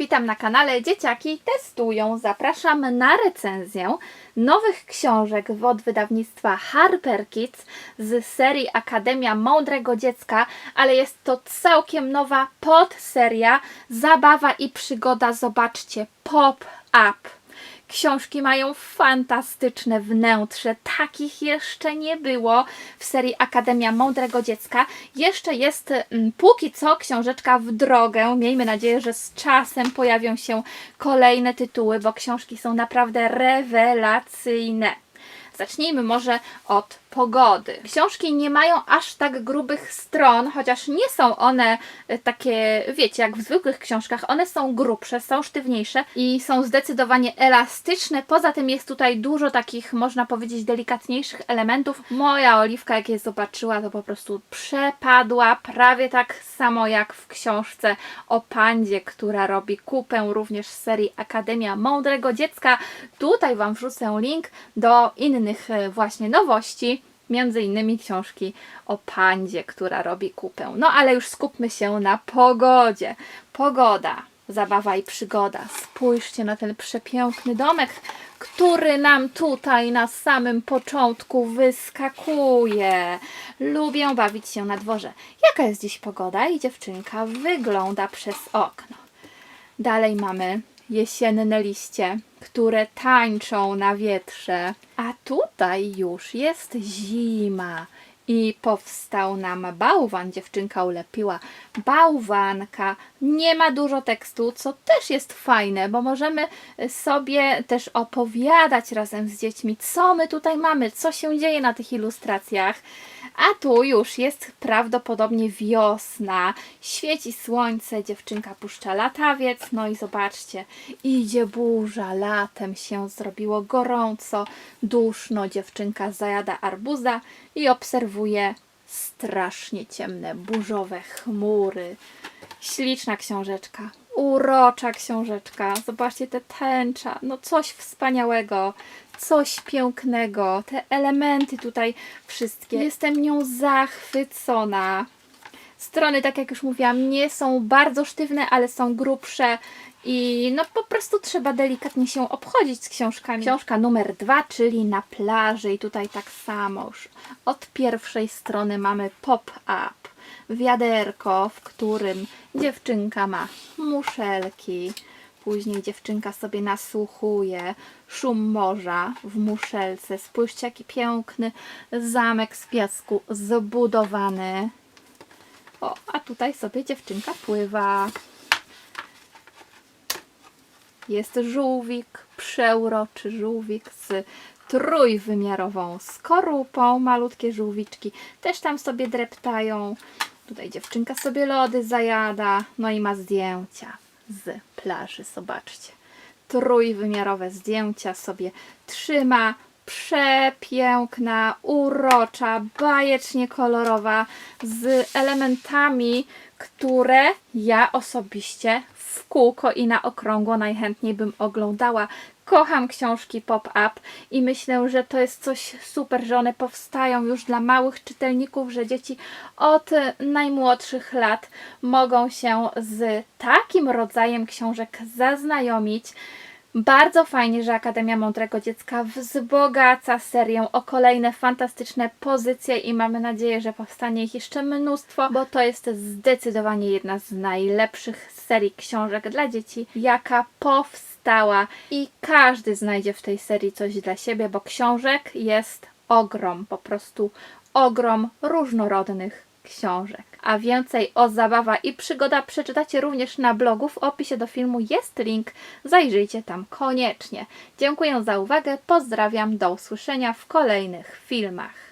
Witam na kanale Dzieciaki Testują. Zapraszam na recenzję nowych książek od wydawnictwa Harper Kids z serii Akademia Mądrego Dziecka, ale jest to całkiem nowa podseria Zabawa i przygoda. Zobaczcie, Pop-Up. Książki mają fantastyczne wnętrze, takich jeszcze nie było w serii Akademia Mądrego Dziecka. Jeszcze jest mm, póki co książeczka w drogę. Miejmy nadzieję, że z czasem pojawią się kolejne tytuły, bo książki są naprawdę rewelacyjne. Zacznijmy może od pogody. Książki nie mają aż tak grubych stron, chociaż nie są one e, takie, wiecie, jak w zwykłych książkach. One są grubsze, są sztywniejsze i są zdecydowanie elastyczne. Poza tym jest tutaj dużo takich, można powiedzieć, delikatniejszych elementów. Moja Oliwka, jak je zobaczyła, to po prostu przepadła, prawie tak samo jak w książce o pandzie, która robi kupę również z serii Akademia Mądrego Dziecka. Tutaj Wam wrzucę link do innych e, właśnie nowości, między innymi książki o pandzie, która robi kupę. No ale już skupmy się na pogodzie. Pogoda, zabawa i przygoda. Spójrzcie na ten przepiękny domek, który nam tutaj na samym początku wyskakuje. Lubię bawić się na dworze. Jaka jest dziś pogoda? I dziewczynka wygląda przez okno. Dalej mamy jesienne liście, które tańczą na wietrze. A tutaj już jest zima. I powstał nam bałwan, dziewczynka ulepiła. Bałwanka. Nie ma dużo tekstu, co też jest fajne, bo możemy sobie też opowiadać razem z dziećmi, co my tutaj mamy, co się dzieje na tych ilustracjach. A tu już jest prawdopodobnie wiosna. Świeci słońce, dziewczynka puszcza latawiec. No i zobaczcie, idzie burza. Latem się zrobiło gorąco, duszno. Dziewczynka zajada arbuza i obserwuje strasznie ciemne, burzowe chmury. Śliczna książeczka. Urocza książeczka. Zobaczcie te tęcza. No coś wspaniałego. Coś pięknego. Te elementy tutaj wszystkie. Jestem nią zachwycona. Strony, tak jak już mówiłam, nie są bardzo sztywne, ale są grubsze i no po prostu trzeba delikatnie się obchodzić z książkami. Książka numer dwa, czyli na plaży i tutaj tak samo już od pierwszej strony mamy pop-up, wiaderko, w którym dziewczynka ma muszelki, Później dziewczynka sobie nasłuchuje szum morza w muszelce. Spójrzcie, jaki piękny zamek z piasku zbudowany. O, a tutaj sobie dziewczynka pływa. Jest żółwik, przeuroczy żółwik z trójwymiarową skorupą. Malutkie żółwiczki też tam sobie dreptają. Tutaj dziewczynka sobie lody zajada, no i ma zdjęcia z plaży. Zobaczcie. Trójwymiarowe zdjęcia sobie trzyma. Przepiękna, urocza, bajecznie kolorowa, z elementami, które ja osobiście w kółko i na okrągło najchętniej bym oglądała. Kocham książki pop-up i myślę, że to jest coś super, że one powstają już dla małych czytelników, że dzieci od najmłodszych lat mogą się z takim rodzajem książek zaznajomić. Bardzo fajnie, że Akademia Mądrego Dziecka wzbogaca serię o kolejne fantastyczne pozycje i mamy nadzieję, że powstanie ich jeszcze mnóstwo, bo to jest zdecydowanie jedna z najlepszych serii książek dla dzieci, jaka powstała. I każdy znajdzie w tej serii coś dla siebie, bo książek jest ogrom, po prostu ogrom różnorodnych książek. A więcej o zabawa i przygoda przeczytacie również na blogu. W opisie do filmu jest link. Zajrzyjcie tam koniecznie. Dziękuję za uwagę. Pozdrawiam. Do usłyszenia w kolejnych filmach.